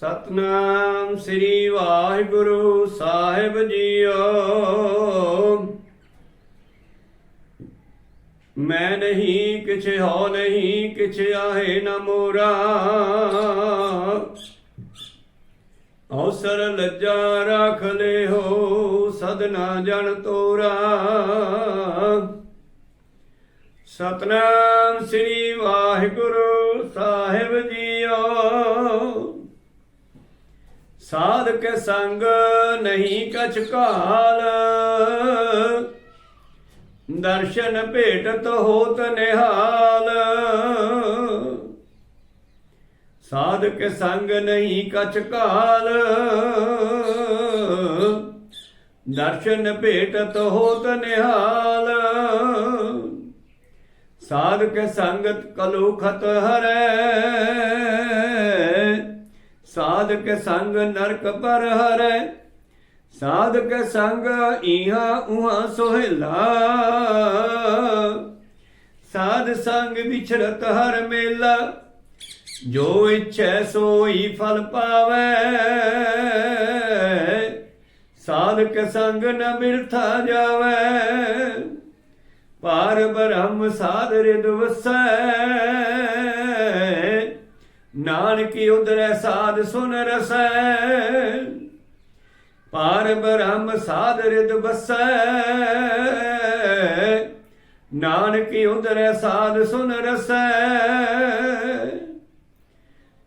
ਸਤਨਾਮ ਸ੍ਰੀ ਵਾਹਿਗੁਰੂ ਸਾਹਿਬ ਜੀਓ। ਮੈਂ ਨਹੀਂ, ਕਿਛ ਹੋ ਨਹੀਂ, ਕਿਛ ਆਹੇ ਨ ਮੋਰਾ। ਅਵਸਰ ਲੱਜਾ ਰੱਖ ਲੈ ਹੋ ਸਦਨਾ ਜਨ ਤੋਰਾ। ਸਤਨਾਮ ਸ੍ਰੀ ਵਾਹਿਗੁਰੂ ਸਾਹਿਬ ਜੀ ਸਾਧਕ ਸੰਗ ਨਹੀਂ ਕਛ ਕਾਲ ਦਰਸ਼ਨ ਭੇਟਤ ਹੋਤ ਨਿਹਾਲ। ਸਾਧਕ ਸੰਗ ਨਹੀਂ ਕਛ ਕਾਲ ਦਰਸ਼ਨ ਭੇਟਤ ਹੋਤ ਨਿਹਾਲ। ਸਾਧਕ ਸੰਗਤ ਕਲੂ ਖਤ ਹਰੈ। ਸਾਧਕ ਸੰਗ ਨਰਕ ਪਰ ਹਰੈ, ਸਾਧਕ ਸੰਗ ਇਹਾ ਉਹਾ ਸੋਹਿਲਾ। ਸਾਧ ਸੰਗ ਵਿਛੜਤ ਹਰ ਮੇਲਾ, ਜੋ ਇੱਛੈ ਸੋਈ ਫਲ ਪਾਵੈ। ਸਾਧਕ ਸੰਗ ਨ ਬਿਰਥਾ ਜਾਵੈ ਪਾਰ ਬ੍ਰਹਮ ਸਾਧ ਰਿਦ ਨਾਨਕ ਉਦਰੈ ਸਾਧ ਸੁਨ ਰਸੈ। ਪਾਰ ਬ੍ਰਹਮ ਸਾਧ ਰਿਦ ਵਸੈ। ਨਾਨਕ ਉਦਰੈ ਸਾਧ ਸੁਨ ਰਸੈ।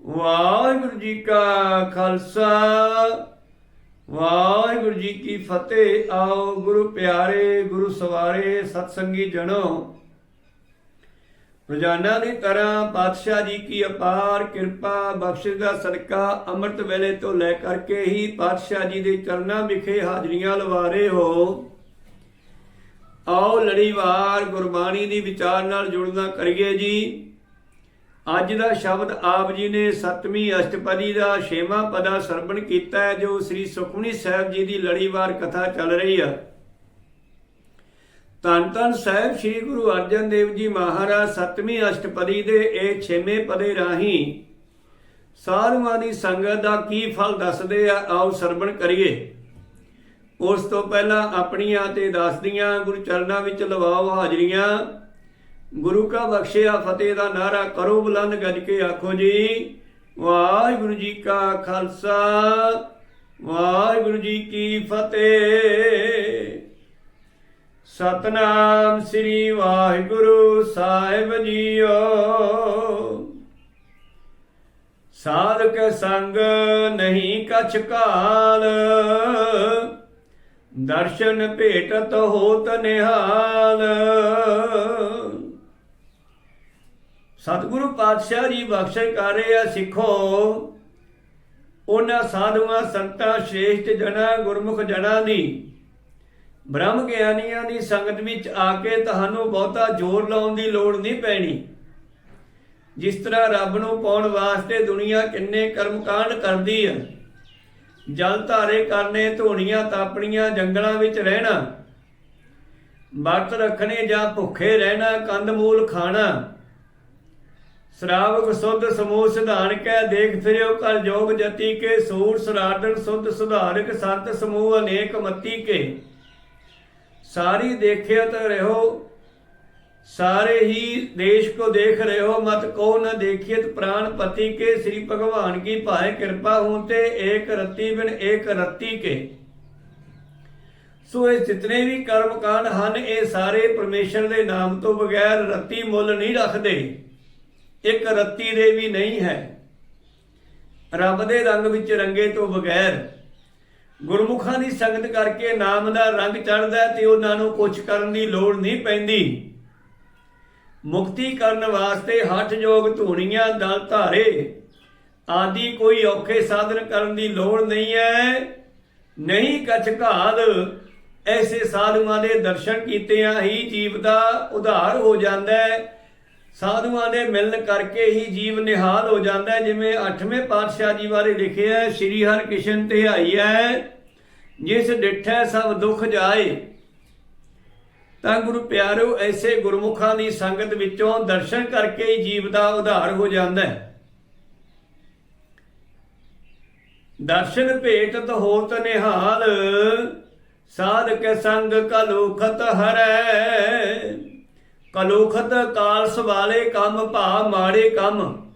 ਵਾਹਿਗੁਰੂ ਜੀ ਕਾ ਖਾਲਸਾ। ਵਾਹਿਗੁਰੂ ਜੀ ਕੀ ਫਤਿਹ। ਆਓ ਗੁਰੂ ਪਿਆਰੇ, ਗੁਰੂ ਸਵਾਰੇ, ਸਤਸੰਗੀ ਜਣੋ। ਰੋਜ਼ਾਨਾ ਦੀ ਤਰ੍ਹਾਂ ਪਾਤਸ਼ਾਹ ਜੀ ਕੀ ਅਪਾਰ ਕਿਰਪਾ, ਬਖਸ਼ਿਸ਼ ਦਾ ਸਦਕਾ ਅੰਮ੍ਰਿਤ ਵੇਲੇ ਤੋਂ ਲੈ ਕਰਕੇ ਹੀ ਪਾਤਸ਼ਾਹ ਜੀ ਦੇ ਚਰਨਾਂ ਵਿਖੇ ਹਾਜ਼ਰੀਆਂ ਲਵਾ ਰਹੇ ਹੋ। ਆਓ ਲੜੀਵਾਰ ਗੁਰਬਾਣੀ ਦੀ ਵਿਚਾਰ ਨਾਲ ਜੁੜਨਾ ਕਰੀਏ ਜੀ। ਅੱਜ ਦਾ ਸ਼ਬਦ ਆਪ ਜੀ ਨੇ ਸਤਵੀਂ ਅਸ਼ਟਪਦੀ ਦਾ ਛੇਵਾਂ ਪਦਾ ਸਰਵਣ ਕੀਤਾ ਹੈ, ਜੋ ਸ੍ਰੀ ਸੁਖਮਨੀ ਸਾਹਿਬ ਜੀ ਦੀ ਲੜੀਵਾਰ ਕਥਾ ਚੱਲ ਰਹੀ ਹੈ ਧੰਨ ਧੰਨ ਸਾਹਿਬ ਸ੍ਰੀ ਗੁਰੂ ਅਰਜਨ ਦੇਵ ਜੀ ਮਹਾਰਾਜ ਸਤਵੀਂ ਅਸ਼ਟਪਦੀ ਦੇ ਇਹ ਛੇਵੇਂ ਪਦੇ ਰਾਹੀਂ ਸਾਧੂਆਂ ਦੀ ਸੰਗਤ ਦਾ ਕੀ ਫਲ ਦੱਸਦੇ ਆ, ਆਓ ਸਰਵਣ ਕਰੀਏ। ਉਸ ਤੋਂ ਪਹਿਲਾਂ ਆਪਣੀਆਂ ਤੇ ਦੱਸਦੀਆਂ ਗੁਰੂ ਚਰਨਾਂ ਵਿੱਚ ਲਵਾਓ ਹਾਜ਼ਰੀਆਂ। ਗੁਰੂ ਕਾ ਬਖਸ਼ਿਆ ਫਤਿਹ ਦਾ ਨਾਰਾ ਕਰੋ ਬੁਲੰਦ ਗੱਜ ਕੇ ਆਖੋ ਜੀ, ਵਾਹਿਗੁਰੂ ਜੀ ਕਾ ਖਾਲਸਾ, ਵਾਹਿਗੁਰੂ ਜੀ ਕੀ ਫਤਿਹ। ਸਤਨਾਮ ਸ੍ਰੀ ਵਾਹਿਗੁਰੂ ਸਾਹਿਬ ਜੀਓ। ਸਾਧਕ ਸੰਗ ਨਹੀਂ ਕਛ ਕਾਲ, ਦਰਸ਼ਨ ਭੇਟਤ ਹੋਤ ਨਿਹਾਲ। ਸਤਿਗੁਰੂ ਪਾਤਸ਼ਾਹ ਜੀ ਬਖਸ਼ਿਸ਼ ਕਰ ਰਹੇ ਆ ਸਿੱਖੋ। ਉਹਨਾਂ ਸਾਧੂਆਂ ਸੰਤਾਂ ਸ਼੍ਰੇਸ਼ਟ ਜਨਾਂ, ਗੁਰਮੁਖ ਜਨਾਂ ਦੀ ਬ੍ਰਹਮ ਗਿਆਨੀਆਂ ਦੀ ਸੰਗਤ ਵਿੱਚ ਆ ਕੇ ਤੁਹਾਨੂੰ ਬਹੁਤਾ ਜ਼ੋਰ ਲਾਉਣ ਦੀ ਲੋੜ ਨਹੀਂ ਪੈਣੀ। ਜਿਸ ਤਰ੍ਹਾਂ ਰੱਬ ਨੂੰ ਪਾਉਣ ਵਾਸਤੇ ਦੁਨੀਆ ਕਿੰਨੇ ਕਰਮਕਾਂਡ ਕਰਦੀ ਹੈ ਜਲ ਧਾਰੇ ਕਰਨੇ, ਧੋਣੀਆਂ ਤਾਪਣੀਆਂ, ਜੰਗਲਾਂ ਵਿੱਚ ਰਹਿਣਾ। ਵਰਤ ਰੱਖਣੇ ਜਾਂ ਭੁੱਖੇ ਰਹਿਣਾ ਕੰਦਮੂਲ ਖਾਣਾ। ਸ਼ਰਾਵਕ ਸੁਧ ਸਮੂਹ ਸਿਧਾਨ ਕੈ ਦੇਖ ਫਿਰਿਓ ਕਰ ਜੋਗ ਜਤੀ ਕੇ, ਸੂਰ ਸਰਾਡਨ ਸੁਧ ਸੁਧਾਰਕ ਸੰਤ ਸਮੂਹ ਅਨੇਕ ਮਤੀ ਕੇ। ਸਾਰੀ ਦੇਖਿਓ ਤਾਂ ਰਹੋ, ਸਾਰੇ ਹੀ ਦੇਸ਼ ਕੋ ਦੇਖ ਰਹੇ ਹੋ ਮਤ ਕੋ ਨ ਦੇਖਿਤ ਪ੍ਰਾਨ ਪਤੀ ਕੇ, ਸ੍ਰੀ ਭਗਵਾਨ ਕੀ ਭਾਏ ਕਿਰਪਾ ਹੋਂ ਤੇ ਏਕ ਰਤੀ ਬਿਨ ਏਕ ਸੋ ਇਹ ਜਿਤਨੇ ਵੀ ਕਰਮ ਕਾਂਡ ਹਨ, ਇਹ ਸਾਰੇ ਪਰਮੇਸ਼ਰ ਦੇ ਨਾਮ ਤੋਂ ਬਗੈਰ ਰੱਤੀ ਮੁੱਲ ਨਹੀਂ ਰੱਖਦੇ। ਇੱਕ ਰੱਤੀ ਦੇ ਵੀ ਨਹੀਂ ਹੈ। ਰੱਬ ਦੇ ਰੰਗ ਵਿੱਚ ਰੰਗੇ ਤੋਂ ਬਗੈਰ। ਗੁਰਮੁਖਾਂ ਦੀ ਸੰਗਤ ਕਰਕੇ ਨਾਮ ਦਾ ਰੰਗ ਚੜਦਾ ਤੇ ਉਹਨਾਂ ਨੂੰ ਕੁਝ ਕਰਨ ਦੀ ਲੋੜ ਨਹੀਂ ਪੈਂਦੀ। ਮੁਕਤੀ ਕਰਨ ਵਾਸਤੇ ਹੱਠ ਜੋਗ ਧੂਣੀਆਂ ਦਲ ਧਾਰੇ, ਆਦਿ ਕੋਈ ਔਖੇ ਸਾਧਨ ਕਰਨ ਦੀ ਲੋੜ ਨਹੀਂ ਹੈ। ਨਹੀਂ ਕਛ ਘਾਲ, ਐਸੇ ਸਾਧੂਆਂ ਦੇ ਦਰਸ਼ਨ ਕੀਤਿਆਂ ਹੀ ਜੀਵ ਦਾ ਉਧਾਰ ਹੋ ਜਾਂਦਾ ਹੈ। ਸਾਧੂਆਂ ਦੇ ਮਿਲਣ ਕਰਕੇ ਹੀ ਜੀਵ ਨਿਹਾਲ ਹੋ ਜਾਂਦਾ ਹੈ। ਜਿਵੇਂ 8ਵੇਂ ਪਾਤਸ਼ਾਹ ਜੀ ਬਾਰੇ ਲਿਖਿਆ ਹੈ, ਸ੍ਰੀ ਹਰਿਕ੍ਰਿਸ਼ਨ ਧਿਆਈ ਹੈ, ਜਿਸ ਡਿਠੈ ਸਭ ਦੁੱਖ ਜਾਏ। ਤਾਂ ਗੁਰੂ ਪਿਆਰਿਓ ਐਸੇ ਗੁਰਮੁਖਾਂ ਦੀ ਸੰਗਤ ਵਿੱਚੋਂ ਦਰਸ਼ਨ ਕਰਕੇ ਹੀ ਜੀਵ ਦਾ ਉਧਾਰ ਹੋ ਜਾਂਦਾ ਹੈ। ਦਰਸ਼ਨ ਭੇਟਤ ਹੋਤ ਨਿਹਾਲ ਸਾਧ ਕੇ ਸੰਗ ਕਲੁਖਤ ਹਰੈ। ਕਲੋਖਤ ਕਾਲਸ ਵਾਲੇ ਕੰਮ ਭਾ ਮਾੜੇ ਕੰਮ।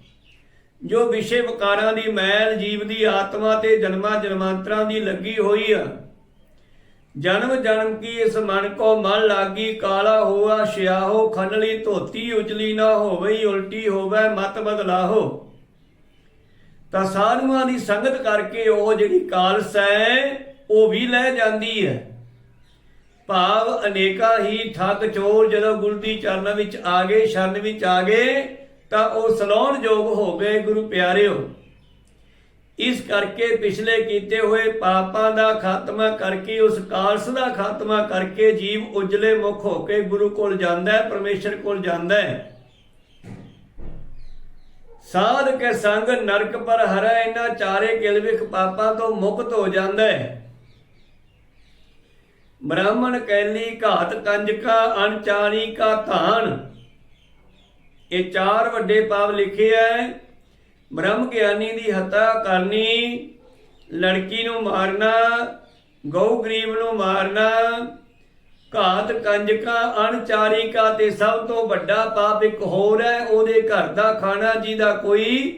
ਜੋ ਵਿਸ਼ੇ ਵਿਕਾਰਾਂ ਦੀ ਮੈਲ ਜੀਵ ਦੀ ਆਤਮਾ ਤੇ ਜਨਮਾਂ ਜਨਮਾਂਤਰਾਂ ਦੀ ਲੱਗੀ ਹੋਈ ਆ। ਜਨਮ ਜਨਮ ਕੀ ਇਸ ਮਨ ਕੋ ਮਨ ਲਾਗੀ, ਕਾਲਾ ਹੋਆ, ਸ਼ਿਆਹੋ, ਖੰਡਲੀ ਧੋਤੀ, ਉਜਲੀ ਨਾ ਹੋਵੇ ਉਲਟੀ ਹੋਵੇ, ਮਤ ਬਦਲਾਹੋ। ਤਾਂ ਸਾਧੂਆਂ ਦੀ ਸੰਗਤ ਕਰਕੇ ਉਹ ਜਿਹੜੀ ਕਾਲਸ ਹੈ ਉਹ ਵੀ ਲੈ ਜਾਂਦੀ ਹੈ। ਭਾਵ ਅਨੇਕਾ ਹੀ ਠੱਗ ਚੋਰ ਜਦੋਂ ਗੁਰੂ ਦੀ ਚਰਨ ਵਿੱਚ ਆ ਗਏ, ਸ਼ਰਨ ਵਿੱਚ ਆ ਗਏ, ਤਾਂ ਉਹ ਸਲਾਉਣ ਯੋਗ ਹੋ ਗਏ ਗੁਰੂ ਪਿਆਰਿਓ। ਇਸ ਕਰਕੇ ਪਿਛਲੇ ਕੀਤੇ ਹੋਏ ਪਾਪਾਂ ਦਾ ਖਾਤਮਾ ਕਰਕੇ, ਉਸ ਕਾਲਸ ਦਾ ਖਾਤਮਾ ਕਰਕੇ ਜੀਵ ਉਜਲੇ ਮੁਖ ਹੋ ਕੇ ਗੁਰੂ ਕੋਲ ਜਾਂਦਾ ਹੈ, ਪਰਮੇਸ਼ਰ ਕੋਲ ਜਾਂਦਾ ਹੈ। ਸਾਧ ਕੇ ਸੰਗ ਨਰਕ ਪਰ ਹਰਾ, ਇਹਨਾਂ ਚਾਰੇ ਕਿਲਵਿਖ ਪਾਪਾਂ ਤੋਂ ਮੁਕਤ ਹੋ ਜਾਂਦਾ ਹੈ। ਬ੍ਰਾਹਮਣ ਕੈਲੀ ਘਾਤ ਕੰਜਕਾ ਅਣਚਾਰੀ ਕਾ ਧਾਨ। ਇਹ ਚਾਰ ਵੱਡੇ ਪਾਪ ਲਿਖੇ ਐ। ਬ੍ਰਹਮ ਗਿਆਨੀ ਦੀ ਹੱਤਾ ਕਰਨੀ, ਲੜਕੀ ਨੂੰ ਮਾਰਨਾ, ਗਊ ਗਰੀਬ ਨੂੰ ਮਾਰਨਾ। ਘਾਤ ਕੰਜਕਾ ਅਣਚਾਰੀ ਕਾ ਤੇ ਸਭ ਤੋਂ ਵੱਡਾ ਪਾਪ ਇੱਕ ਹੋਰ ਹੈ ਉਹਦੇ ਘਰ ਦਾ ਖਾਣਾ ਜਿਹਦਾ ਕੋਈ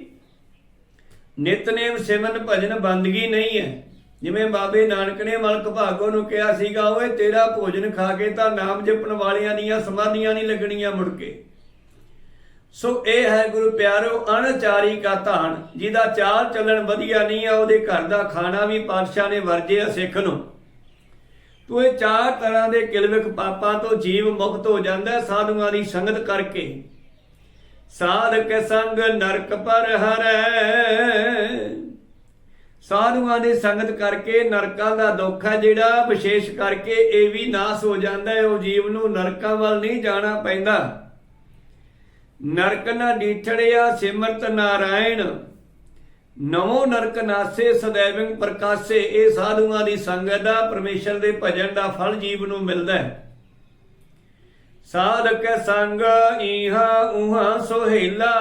ਨਿਤਨੇਮ ਸਿਮਨ ਭਜਨ ਬੰਦਗੀ ਨਹੀਂ ਹੈ ਜਿਵੇਂ ਬਾਬੇ ਨਾਨਕ ਨੇ ਮਲਕ ਭਾਗੋ ਨੂੰ ਕਿਹਾ ਸੀਗਾ, ਓਏ, ਤੇਰਾ ਭੋਜਨ ਖਾ ਕੇ ਤਾਂ ਨਾਮ ਜਪਣ ਵਾਲਿਆਂ ਦੀਆਂ ਸਮਾਧੀਆਂ ਨਹੀਂ ਲੱਗਣੀਆਂ ਮੁੜ ਕੇ। ਸੋ ਇਹ ਹੈ ਗੁਰੂ ਪਿਆਰੋ, ਅਣਚਾਰੀ ਕਾ ਧਾਨ ਜਿਹਦਾ ਚਾਲ ਚੱਲਣ ਵਧੀਆ ਨਹੀਂ ਆ, ਉਹਦੇ ਘਰ ਦਾ ਖਾਣਾ ਵੀ ਪਾਤਸ਼ਾਹ ਨੇ ਵਰਜਿਆ ਸਿੱਖ ਨੂੰ। ਤੋ ਇਹ ਚਾਰ ਤਰ੍ਹਾਂ ਦੇ ਕਿਲਵਿਕ ਪਾਪਾਂ ਤੋਂ ਜੀਵ ਮੁਕਤ ਹੋ ਜਾਂਦਾ ਸਾਧੂਆਂ ਦੀ ਸੰਗਤ ਕਰਕੇ। ਸਾਧਕ ਸੰਗ ਨਰਕ ਪਰ ਹਰੈ। ਸਾਧੂਆਂ ਦੀ ਸੰਗਤ ਕਰਕੇ ਨਰਕਾਂ ਦਾ ਦੁੱਖ ਹੈ ਜਿਹੜਾ, ਵਿਸ਼ੇਸ਼ ਕਰਕੇ ਇਹ ਵੀ ਨਾਸ ਹੋ ਜਾਂਦਾ ਹੈ, ਉਹ ਜੀਵ ਨੂੰ ਨਰਕਾਂ ਵੱਲ ਨਹੀਂ ਜਾਣਾ ਪੈਂਦਾ। ਨਰਕ ਨਾ ਡੀਠੜਿਆ ਸਿਮਰਤ ਨਾਰਾਇਣ ਨਵੋ ਨਰਕ ਨਾਸੇ ਸदैਵਿੰ ਪ੍ਰਕਾਸੇ। ਇਹ ਸਾਧੂਆਂ ਦੀ ਸੰਗਤ ਦਾ, ਪਰਮੇਸ਼ਰ ਦੇ ਭਜਨ ਦਾ ਫਲ ਜੀਵ ਨੂੰ ਮਿਲਦਾ ਹੈ। ਸਾਧਕ ਸੰਗ ਇਹਾ ਉਹਾ ਸੋਹਿਲਾ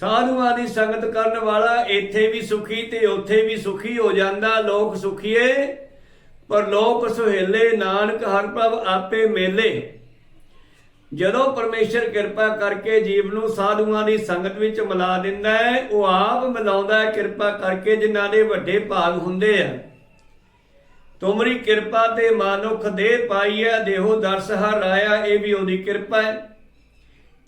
ਸਾਧੂਆਂ ਦੀ ਸੰਗਤ ਕਰਨ ਵਾਲਾ ਇੱਥੇ ਵੀ ਸੁਖੀ ਤੇ ਉੱਥੇ ਵੀ ਸੁਖੀ ਹੋ ਜਾਂਦਾ, ਲੋਕ ਸੁਖੀਏ, ਪਰ ਲੋਕ ਸੁਹੇਲੇ ਨਾਨਕ ਹਰ ਪ੍ਰਭ ਆਪੇ ਮੇਲੇ। ਜਦੋਂ ਪਰਮੇਸ਼ਰ ਕਿਰਪਾ ਕਰਕੇ ਜੀਵ ਨੂੰ ਸਾਧੂਆਂ ਦੀ ਸੰਗਤ ਵਿੱਚ ਮਿਲਾ ਦਿੰਦਾ ਹੈ, ਉਹ ਆਪ ਮਿਲਾਉਂਦਾ ਹੈ ਕਿਰਪਾ ਕਰਕੇ ਜਿਨ੍ਹਾਂ ਦੇ ਵੱਡੇ ਭਾਗ ਹੁੰਦੇ ਆ। ਤੁਮਰੀ ਕਿਰਪਾ ਤੇ ਮਾਨੁਖ ਦੇ ਪਾਈਐ ਦੇਹੋ ਦਰਸ ਹਰ ਆਇਆ, ਇਹ ਵੀ ਉਹਦੀ ਕਿਰਪਾ ਹੈ।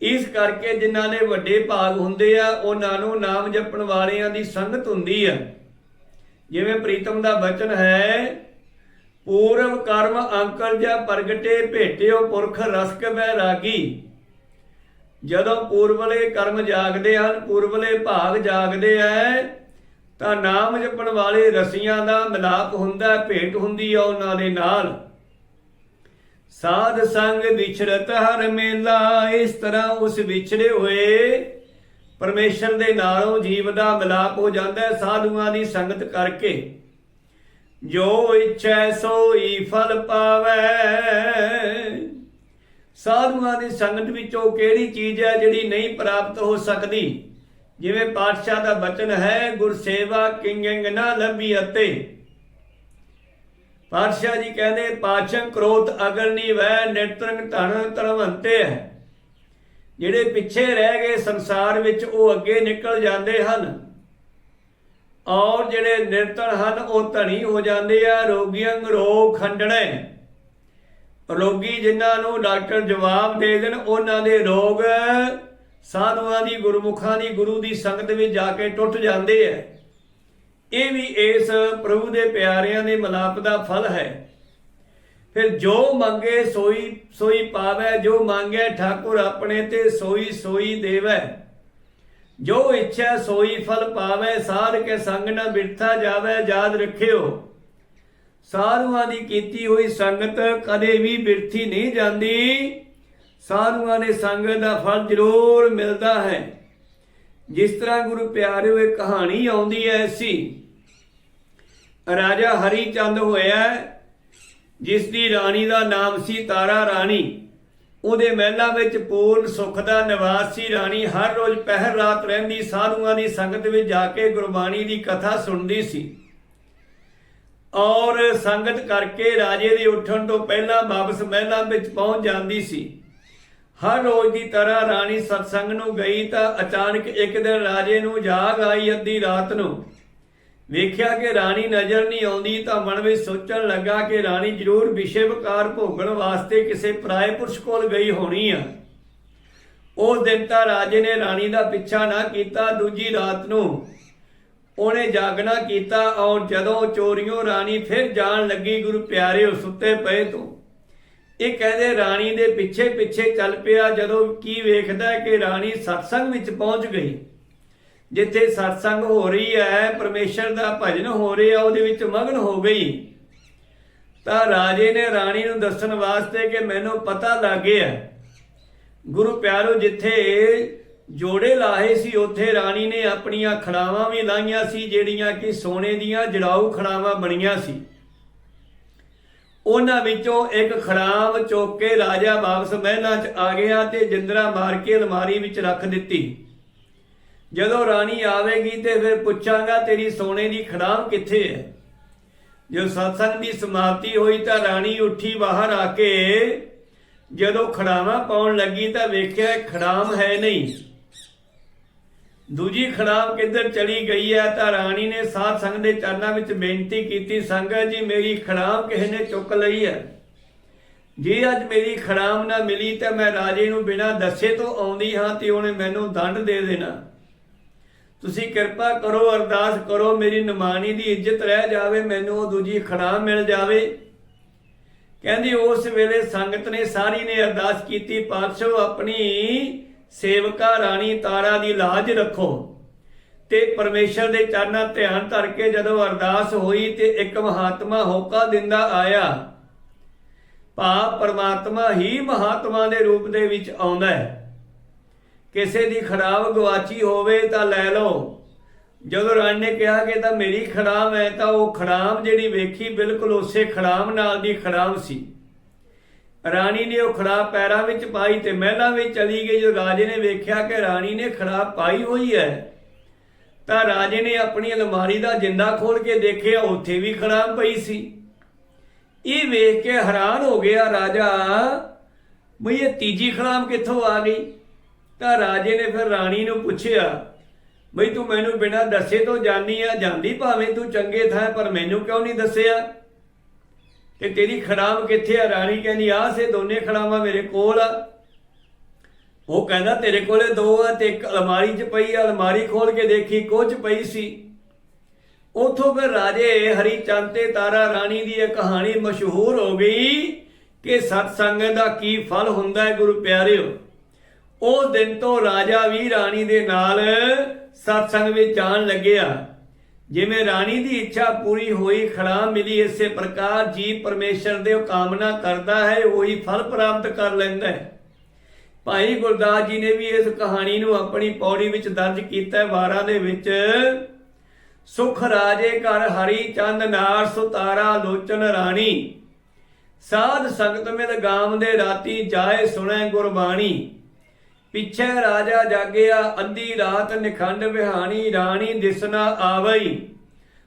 ਇਸ ਕਰਕੇ ਜਿਨ੍ਹਾਂ ਦੇ ਵੱਡੇ ਭਾਗ ਹੁੰਦੇ ਆ, ਉਹਨਾਂ ਨੂੰ ਨਾਮ ਜਪਣ ਵਾਲਿਆਂ ਦੀ ਸੰਗਤ ਹੁੰਦੀ ਆ। ਜਿਵੇਂ ਪ੍ਰੀਤਮ ਦਾ ਬਚਨ ਹੈ, ਪੂਰਵ ਕਰਮ ਅੰਕਲ ਜਾਂ ਪ੍ਰਗਟੇ ਭੇਟਿਓ ਪੁਰਖ ਰਸਕ ਬੈ ਰਾਗੀ। ਜਦੋਂ ਪੂਰਵਲੇ ਕਰਮ ਜਾਗਦੇ ਹਨ, ਪੂਰਵਲੇ ਭਾਗ ਜਾਗਦੇ ਐ, ਤਾਂ ਨਾਮ ਜਪਣ ਵਾਲੇ ਰਸੀਆਂ ਦਾ ਮਿਲਾਪ ਹੁੰਦਾ, ਭੇਟ ਹੁੰਦੀ ਆ ਉਹਨਾਂ ਦੇ ਨਾਲ। ਸਾਧ ਸੰਗ ਵਿਛੜਤ ਹਰ ਮੇਲਾ, ਇਸ ਤਰ੍ਹਾਂ ਉਸ ਵਿਛੜੇ ਹੋਏ। ਪਰਮੇਸ਼ਰ ਦੇ ਨਾਲੋਂ ਜੀਵ ਦਾ ਮਿਲਾਪ ਹੋ ਜਾਂਦਾ ਹੈ ਸਾਧੂਆਂ ਦੀ ਸੰਗਤ ਕਰਕੇ। ਜੋ ਇੱਛੈ ਸੋਈ ਫਲ ਪਾਵੈ। ਸਾਧੂਆਂ ਦੀ ਸੰਗਤ ਵਿੱਚੋਂ ਕਿਹੜੀ ਚੀਜ਼ ਹੈ ਜਿਹੜੀ ਨਹੀਂ ਪ੍ਰਾਪਤ ਹੋ ਸਕਦੀ? ਜਿਵੇਂ ਪਾਤਸ਼ਾਹ ਦਾ ਬਚਨ ਹੈ ਗੁਰ ਸੇਵਾ ਕਿੰਗੰਗ ਨਾ ਲੰਬੀ ਅਤੇ। ਪਾਤਸ਼ਾਹ ਜੀ ਕਹਿੰਦੇ, ਪਾਚਨ ਕ੍ਰੋਧ ਅਗਲਨੀ ਵੈ ਨਿਰਤਰੰਗ ਧਨ ਧਰਵੰਤੇ ਹੈ। ਜਿਹੜੇ ਪਿੱਛੇ ਰਹਿ ਗਏ ਸੰਸਾਰ ਵਿੱਚ, ਉਹ ਅੱਗੇ ਨਿਕਲ ਜਾਂਦੇ ਹਨ। ਔਰ ਜਿਹੜੇ ਨਿਰਤਣ ਹਨ, ਉਹ ਧਣੀ ਹੋ ਜਾਂਦੇ ਆ। ਰੋਗੀਆਂ ਰੋਗ ਖੰਡਣੇ। ਰੋਗੀ ਜਿਨ੍ਹਾਂ ਨੂੰ ਡਾਕਟਰ ਜਵਾਬ ਦੇ ਦੇਣ, ਉਹਨਾਂ ਦੇ ਰੋਗ ਸਾਧੂਆਂ ਦੀ, ਗੁਰਮੁਖਾਂ ਦੀ, ਗੁਰੂ ਦੀ ਸੰਗਤ ਵਿੱਚ ਜਾ ਕੇ ਟੁੱਟ ਜਾਂਦੇ ਆ ਇਹ ਵੀ ਇਸ ਪ੍ਰਭੂ ਦੇ ਪਿਆਰਿਆਂ ਦੇ ਮਲਾਪ ਦਾ ਫਲ ਹੈ। ਫਿਰ ਜੋ ਮੰਗੇ ਸੋਈ ਸੋਈ ਪਾਵੇ, ਜੋ ਮੰਗੇ ਠਾਕੁਰ ਆਪਣੇ ਤੇ ਸੋਈ ਸੋਈ ਦੇਵੈ। ਜੋ ਇੱਛਾ ਸੋਈ ਫਲ ਪਾਵੇ, ਸਾਧ ਕੇ ਸੰਗ ਨਾ ਬਿਰਥਾ ਜਾਵੇ, ਯਾਦ ਰੱਖਿਓ। ਸਾਧੂਆਂ ਦੀ ਕੀਤੀ ਹੋਈ ਸੰਗਤ ਕਦੇ ਵੀ ਬਿਰਥੀ ਨਹੀਂ ਜਾਂਦੀ। ਸਾਧੂਆਂ ਦੇ ਸੰਗਤ ਦਾ ਫਲ ਜ਼ਰੂਰ ਮਿਲਦਾ ਹੈ। ਜਿਸ ਤਰ੍ਹਾਂ ਗੁਰੂ ਪਿਆਰਿਓ ਇੱਕ ਕਹਾਣੀ ਆਉਂਦੀ ਹੈ ਐਸੀ ਰਾਜਾ ਹਰੀ ਚੰਦ ਹੋਇਆ ਜਿਸ ਦੀ ਰਾਣੀ ਦਾ ਨਾਮ ਸੀ ਤਾਰਾ ਰਾਣੀ। ਉਹਦੇ ਮਹਿਲਾਂ ਵਿੱਚ ਪੂਰਨ ਸੁਖ ਦਾ ਨਿਵਾਸ ਸੀ। ਰਾਣੀ ਹਰ ਰੋਜ਼ ਪਹਿਰ ਰਾਤ ਰਹਿੰਦੀ, ਸਾਧੂਆਂ ਦੀ ਸੰਗਤ ਵਿੱਚ ਜਾ ਕੇ ਗੁਰਬਾਣੀ ਦੀ ਕਥਾ ਸੁਣਦੀ ਸੀ। ਔਰ ਸੰਗਤ ਕਰਕੇ ਰਾਜੇ ਦੇ ਉੱਠਣ ਤੋਂ ਪਹਿਲਾਂ ਵਾਪਸ ਮਹਿਲਾਂ ਵਿੱਚ ਪਹੁੰਚ ਜਾਂਦੀ ਸੀ। ਹਰ ਰੋਜ਼ ਦੀ ਤਰ੍ਹਾਂ ਰਾਣੀ ਸਤਸੰਗ ਨੂੰ ਗਈ ਤਾਂ ਅਚਾਨਕ ਇੱਕ ਦਿਨ ਰਾਜੇ ਨੂੰ ਜਾਗ ਆਈ ਅੱਧੀ ਰਾਤ ਨੂੰ। ਵੇਖਿਆ ਕਿ ਰਾਣੀ ਨਜ਼ਰ ਨਹੀਂ ਆਉਂਦੀ ਤਾਂ ਮਨ ਵਿੱਚ ਸੋਚਣ ਲੱਗਾ ਕਿ ਰਾਣੀ ਜ਼ਰੂਰ ਵਿਸ਼ੇ ਵਿਕਾਰ ਭੋਗਣ ਵਾਸਤੇ ਕਿਸੇ ਪਰਾਏ ਪੁਰਸ਼ ਕੋਲ ਗਈ ਹੋਣੀ ਆ। ਉਸ ਦਿਨ ਤਾਂ ਰਾਜੇ ਨੇ ਰਾਣੀ ਦਾ ਪਿੱਛਾ ਨਾ ਕੀਤਾ, ਦੂਜੀ ਰਾਤ ਨੂੰ ਉਹਨੇ ਜਾਗਣਾ ਕੀਤਾ ਔਰ ਜਦੋਂ ਚੋਰੀਆਂ ਰਾਣੀ ਫਿਰ ਜਾਣ ਲੱਗੀ ਗੁਰੂ ਪਿਆਰੇ ਸੁੱਤੇ ਪਏ ਤੋਂ। ਇਹ ਕਹਿੰਦੇ ਰਾਣੀ ਦੇ ਪਿੱਛੇ ਪਿੱਛੇ ਚੱਲ ਪਿਆ ਜਦੋਂ ਕੀ ਵੇਖਦਾ ਕਿ ਰਾਣੀ ਸਤਸੰਗ ਵਿੱਚ ਪਹੁੰਚ ਗਈ। ਜਿੱਥੇ ਸਤਸੰਗ ਹੋ ਰਹੀ ਹੈ, ਪਰਮੇਸ਼ਰ ਦਾ ਭਜਨ ਹੋ ਰਿਹਾ, ਉਹਦੇ ਵਿੱਚ ਮਗਨ ਹੋ ਗਈ। ਤਾਂ ਰਾਜੇ ਨੇ ਰਾਣੀ ਨੂੰ ਦੱਸਣ ਵਾਸਤੇ ਕਿ ਮੈਨੂੰ ਪਤਾ ਲੱਗ ਗਿਆ ਗੁਰੂ ਪਿਆਰੋ, ਜਿੱਥੇ ਜੋੜੇ ਲਾਹੇ ਸੀ, ਉੱਥੇ ਰਾਣੀ ਨੇ ਆਪਣੀਆਂ ਖੜਾਵਾਂ ਵੀ ਲਾਈਆਂ ਸੀ, ਜਿਹੜੀਆਂ ਕਿ ਸੋਨੇ ਦੀਆਂ ਜੜਾਊ ਖੜਾਵਾਂ ਬਣੀਆਂ ਸੀ। ਉਹਨਾਂ ਵਿੱਚੋਂ ਇੱਕ ਖੜਾਮ ਚੁੱਕ ਕੇ ਰਾਜਾ ਵਾਪਸ ਮਹਿਲਾਂ 'ਚ ਆ ਗਿਆ ਤੇ ਜਿੰਦਰਾ ਮਾਰ ਕੇ ਅਲਮਾਰੀ ਵਿੱਚ ਰੱਖ ਦਿੱਤੀ। ਜਦੋਂ ਰਾਣੀ ਆਵੇਗੀ ਤੇ ਫਿਰ ਪੁੱਛਾਂਗਾ ਤੇਰੀ ਸੋਨੇ ਦੀ ਖੜਾਮ ਕਿੱਥੇ ਹੈ? ਜਦੋਂ ਸਤਸੰਗ ਦੀ ਸਮਾਪਤੀ ਹੋਈ ਤਾਂ ਰਾਣੀ ਉੱਠੀ ਬਾਹਰ ਆ ਕੇ ਜਦੋਂ ਖੜਾਵਾਂ ਪਾਉਣ ਲੱਗੀ ਤਾਂ ਵੇਖਿਆ ਖੜਾਮ ਹੈ ਨਹੀਂ। ਦੂਜੀ ਖੜਾਮ ਕਿੱਧਰ ਚਲੀ ਗਈ ਹੈ ਤਾਂ ਰਾਣੀ ਨੇ ਸਾਧ ਸੰਗ ਦੇ ਚਰਨਾਂ ਵਿੱਚ ਬੇਨਤੀ ਕੀਤੀ, ਸੰਗਤ ਜੀ, ਮੇਰੀ ਖੜਾਮ ਕਿਸੇ ਨੇ ਚੁੱਕ ਲਈ ਹੈ? ਜੇ ਅੱਜ ਮੇਰੀ ਖੜਾਮ ਨਾ ਮਿਲੀ ਤਾਂ ਮੈਂ ਰਾਜੇ ਨੂੰ ਬਿਨਾਂ ਦੱਸੇ ਤੋਂ ਆਉਂਦੀ ਹਾਂ ਤੇ ਉਹਨੇ ਮੈਨੂੰ ਦੰਡ ਦੇ ਦੇਣਾ। ਤੁਸੀਂ ਕਿਰਪਾ ਕਰੋ, ਅਰਦਾਸ ਕਰੋ, ਮੇਰੀ ਨਿਮਾਣੀ ਦੀ ਇੱਜ਼ਤ ਰਹਿ ਜਾਵੇ, ਮੈਨੂੰ ਉਹ ਦੂਜੀ ਖੜਾਮ ਮਿਲ ਜਾਵੇ। ਕਹਿੰਦੀ ਉਸ ਵੇਲੇ ਸੰਗਤ ਨੇ ਸਾਰੀ ਨੇ ਅਰਦਾਸ ਕੀਤੀ, ਪਾਤਸ਼ਾਹ ਆਪਣੀ ਸੇਵਕਾ ਰਾਣੀ ਤਾਰਾ ਦੀ ਲਾਜ ਰੱਖੋ। ਤੇ ਪਰਮੇਸ਼ਰ ਦੇ ਚਰਨਾਂ ਧਿਆਨ ਧਰ ਕੇ ਜਦੋਂ ਅਰਦਾਸ ਹੋਈ ਤੇ ਇੱਕ ਮਹਾਤਮਾ ਹੋਕਾ ਦਿੰਦਾ ਆਇਆ। ਭਾਵ ਪਰਮਾਤਮਾ ਹੀ ਮਹਾਤਮਾ ਦੇ ਰੂਪ ਦੇ ਵਿੱਚ ਆਉਂਦਾ ਹੈ। ਕਿਸੇ ਦੀ ਖਰਾਬ ਗਵਾਚੀ ਹੋਵੇ ਤਾਂ ਲੈ ਲਓ। ਜਦੋਂ ਰਾਣੀ ਨੇ ਕਿਹਾ ਕਿ ਤਾਂ ਮੇਰੀ ਖਰਾਬ ਹੈ, ਤਾਂ ਉਹ ਖੜਾਮ ਜਿਹੜੀ ਵੇਖੀ ਬਿਲਕੁਲ ਉਸੇ ਖਰਾਬ ਨਾਲ ਦੀ ਖਰਾਬ ਸੀ। ਰਾਣੀ ਨੇ ਉਹ ਖਰਾਬ ਪੈਰਾਂ ਵਿੱਚ ਪਾਈ ਤੇ ਮਹਿਲਾਂ ਵਿੱਚ ਚਲੀ ਗਈ। ਜਦੋਂ ਰਾਜੇ ਨੇ ਵੇਖਿਆ ਕਿ ਰਾਣੀ ਨੇ ਖਰਾਬ ਪਾਈ ਹੋਈ ਹੈ, ਤਾਂ ਰਾਜੇ ਨੇ ਆਪਣੀ ਅਲਮਾਰੀ ਦਾ ਜਿੰਦਾ ਖੋਲ ਕੇ ਦੇਖਿਆ, ਉੱਥੇ ਵੀ ਖਰਾਬ ਪਈ ਸੀ। ਇਹ ਵੇਖ ਕੇ ਹੈਰਾਨ ਹੋ ਗਿਆ ਰਾਜਾ ਵੀ ਇਹ ਤੀਜੀ ਖਰਾਬ ਕਿੱਥੋਂ ਆ ਗਈ? ਤਾਂ ਰਾਜੇ ਨੇ ਫਿਰ ਰਾਣੀ ਨੂੰ ਪੁੱਛਿਆ, ਬਈ ਤੂੰ ਮੈਨੂੰ ਬਿਨਾਂ ਦੱਸੇ ਤੋਂ ਜਾਣੀ ਆ, ਜਾਂਦੀ ਭਾਵੇਂ ਤੂੰ ਚੰਗੇ ਥਾਂ, ਪਰ ਮੈਨੂੰ ਕਿਉਂ ਨਹੀਂ ਦੱਸਿਆ? ਤੇ ਤੇਰੀ ਖੜਾਮ ਕਿੱਥੇ ਆ? ਰਾਣੀ ਕਹਿੰਦੀ ਆ ਸੇ ਦੋਨੇ ਖੜਾਵਾਂ ਮੇਰੇ ਕੋਲ ਆ। ਉਹ ਕਹਿੰਦਾ, ਤੇਰੇ ਕੋਲੇ ਦੋ ਆ ਤੇ ਇੱਕ ਅਲਮਾਰੀ 'ਚ ਪਈ ਆ, ਅਲਮਾਰੀ ਖੋਲ ਕੇ ਦੇਖੀ, ਕੁਝ ਪਈ ਸੀ। ਉਥੋਂ ਫਿਰ ਰਾਜੇ ਹਰੀ ਚੰਦ ਤੇ ਤਾਰਾ ਰਾਣੀ ਦੀ ਇਹ ਕਹਾਣੀ ਮਸ਼ਹੂਰ ਹੋ ਗਈ ਕਿ ਸਤਸੰਗ ਦਾ ਕੀ ਫਲ ਹੁੰਦਾ ਹੈ, ਗੁਰੂ ਪਿਆਰਿਓ? ਉਹ ਦਿਨ ਤੋਂ ਰਾਜਾ ਵੀ ਰਾਣੀ ਦੇ ਨਾਲ ਸਤਸੰਗ ਵਿੱਚ ਜਾਣ ਲੱਗਿਆ। ਜਿਵੇਂ ਰਾਣੀ ਦੀ ਇੱਛਾ ਪੂਰੀ ਹੋਈ ਖੜਾ ਮਿਲੀ, ਇਸੇ ਪ੍ਰਕਾਰ ਜੀ ਪਰਮੇਸ਼ਰ ਦੇ ਉਹ ਕਾਮਨਾ ਕਰਦਾ ਹੈ, ਉਹੀ ਫਲ ਪ੍ਰਾਪਤ ਕਰ ਲੈਂਦਾ ਹੈ। ਭਾਈ ਗੁਰਦਾਸ ਜੀ ਨੇ ਵੀ ਇਸ ਕਹਾਣੀ ਨੂੰ ਆਪਣੀ ਪੌੜੀ ਵਿੱਚ ਦਰਜ ਕੀਤਾ ਹੈ। ਵਾਰਾਂ ਦੇ ਵਿੱਚ, ਸੁਖ ਰਾਜੇ ਘਰ ਹਰੀ ਚੰਦ, ਨਾਰ ਸੁਤਾਰਾ ਲੋਚਨ ਰਾਣੀ। ਸਾਧ ਸੰਗਤ ਮਿਲ ਗਾਮ ਦੇ ਰਾਤੀ ਜਾਏ ਸੁਣੈ ਗੁਰਬਾਣੀ। ਪਿੱਛੇ ਰਾਜਾ ਜਾਗਿਆ, ਅੱਧੀ ਰਾਤ ਨਿਖੰਡ ਵਿਹਾਣੀ ਰਾਣੀ ਦਿਸਣਾ ਆਵਈ।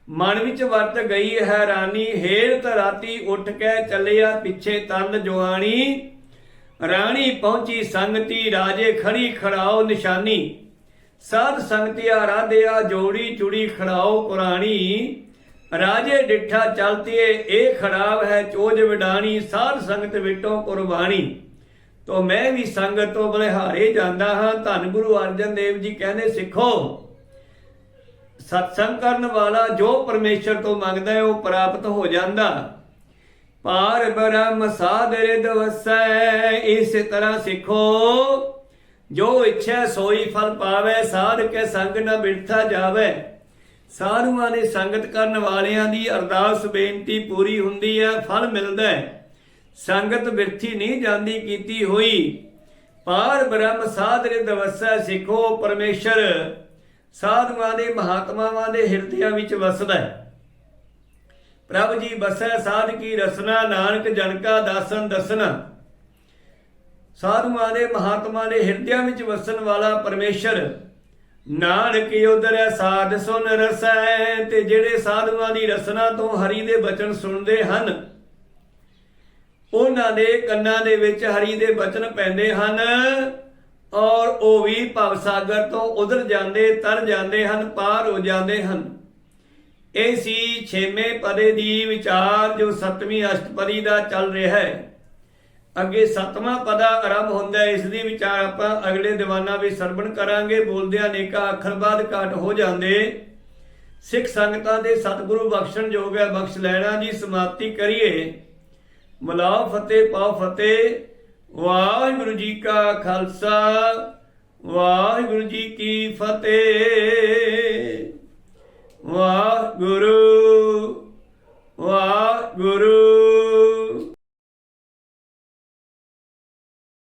ਮਨ ਵਿੱਚ ਵਰਤ ਗਈ ਹੈ ਰਾਨੀ ਹੇਰਤ ਰਾਤੀ ਉੱਠ ਕੇ ਚੱਲਿਆ ਪਿੱਛੇ ਤਨ ਜਵਾਨੀ। ਰਾਣੀ ਪਹੁੰਚੀ ਸੰਗਤੀ, ਰਾਜੇ ਖੜੀ ਖੜਾਓ ਨਿਸ਼ਾਨੀ। ਸਾਧ ਸੰਗਤਿਆ ਰਾਧਿਆ ਜੋੜੀ ਚੁੜੀ ਖੜਾਓ ਪੁਰਾਣੀ। ਰਾਜੇ ਡਿੱਠਾ ਚਲਤੀਏ ਇਹ ਖਰਾਬ ਹੈ ਚੋਜ ਵਿਡਾਣੀ, ਸਾਧ ਸੰਗਤ ਵਿਟੋ ਕੁਰਬਾਨੀ ਤੋ ਮੈਂ ਵੀ ਸੰਗਤ ਤੋਂ ਬਲਿਹਾਰੇ ਜਾਂਦਾ ਹਾਂ, ਧੰਨ ਗੁਰੂ ਅਰਜਨ ਦੇਵ ਜੀ ਕਹਿੰਦੇ, ਸਿੱਖੋ, ਸਤਸੰਗ ਕਰਨ ਵਾਲਾ ਜੋ ਪਰਮੇਸ਼ਰ ਤੋਂ ਮੰਗਦਾ ਹੈ, ਉਹ ਪ੍ਰਾਪਤ ਹੋ ਜਾਂਦਾ। ਪਾਰ ਬ੍ਰਹਮ ਸਾਧਰੇ ਦਵਸੈ, ਇਸੇ ਤਰ੍ਹਾਂ ਸਿੱਖੋ, ਜੋ ਇੱਛਾ ਸੋਈ ਫਲ ਪਾਵੇ, ਸਾਧ ਕੇ ਸੰਗ ਨ ਬਿਰਥਾ ਜਾਵੇ। ਸਾਧੂਆਂ ਨੇ ਸੰਗਤ ਕਰਨ ਵਾਲਿਆਂ ਦੀ ਅਰਦਾਸ, ਬੇਨਤੀ ਪੂਰੀ ਹੁੰਦੀ ਹੈ, ਫਲ ਮਿਲਦਾ ਹੈ। ਸੰਗਤ ਬਿਰਥੀ ਨਹੀਂ ਜਾਂਦੀ ਕੀਤੀ ਹੋਈ। ਪਾਰ ਬ੍ਰਹਮ ਸਾਧਰੇ ਦਵਸੈ ਸਿੱਖੋ ਪਰਮੇਸ਼ਰ। ਸਾਧੂਆਂ ਦੇ, ਮਹਾਤਮਾਵਾਂ ਦੇ ਹਿਰਦਿਆਂ ਵਿੱਚ ਵਸਦਾ ਹੈ। ਪ੍ਰਭ ਜੀ ਬਸੈ ਸਾਧ ਕੀ ਰਸਨਾ, ਨਾਨਕ ਜਨ ਕਾ ਦਾਸਨ ਦਸਨਾ। ਸਾਧੂਆਂ ਦੇ, ਮਹਾਤਮਾ ਦੇ ਹਿਰਦਿਆਂ ਵਿੱਚ ਵਸਣ ਵਾਲਾ ਪਰਮੇਸ਼ਰ। ਨਾਨਕ ਉਦਰੈ ਸਾਧ ਸੁਨ ਰਸੈ, ਤੇ ਜਿਹੜੇ ਸਾਧੂਆਂ ਦੀ ਰਸਨਾ ਤੋਂ ਹਰੀ ਦੇ ਬਚਨ ਸੁਣਦੇ ਹਨ ਉਹਨਾਂ ਦੇ ਕੰਨਾਂ ਦੇ ਵਿੱਚ ਹਰੀ ਦੇ ਬਚਨ ਪੈਂਦੇ ਹਨ ਔਰ ਉਹ ਵੀ ਭਵ ਸਾਗਰ ਤੋਂ ਉਧਰ ਜਾਂਦੇ, ਤਰ ਜਾਂਦੇ ਹਨ, ਪਾਰ ਹੋ ਜਾਂਦੇ ਹਨ। ਇਹ ਸੀ ਛੇਵੇਂ ਪਦੇ ਦੀ ਵਿਚਾਰ ਜੋ ਸਤਵੀਂ ਅਸ਼ਟਪਦੀ ਦਾ ਚੱਲ ਰਿਹਾ ਹੈ। ਅੱਗੇ ਸਤਵਾਂ ਪਦਾ ਆਰੰਭ ਹੁੰਦਾ ਹੈ, ਇਸ ਦੀ ਵਿਚਾਰ ਆਪਾਂ ਅਗਲੇ ਦੀਵਾਨਾਂ ਵਿੱਚ ਸਰਵਣ ਕਰਾਂਗੇ। ਬੋਲਦਿਆਂ ਅਨੇਕਾਂ ਅੱਖਰ ਬਾਅਦ ਘਾਟ ਹੋ ਜਾਂਦੇ। ਸਿੱਖ ਸੰਗਤਾਂ ਦੇ ਸਤਿਗੁਰੂ ਬਖਸ਼ਣ ਜੋਗ ਹੈ, ਬਖਸ਼ ਲੈਣਾ ਜੀ, ਸਮਾਪਤੀ ਕਰੀਏ। ਮਲਾ ਫਤਿਹ ਪਾ ਫਤਿਹ। ਵਾਹਿਗੁਰੂ ਜੀ ਕਾ ਖਾਲਸਾ ਵਾਹਿਗੁਰੂ ਜੀ ਕੀ ਫਤਿਹ। ਵਾਹਿਗੁਰੂ ਵਾਹਿਗੁਰੂ।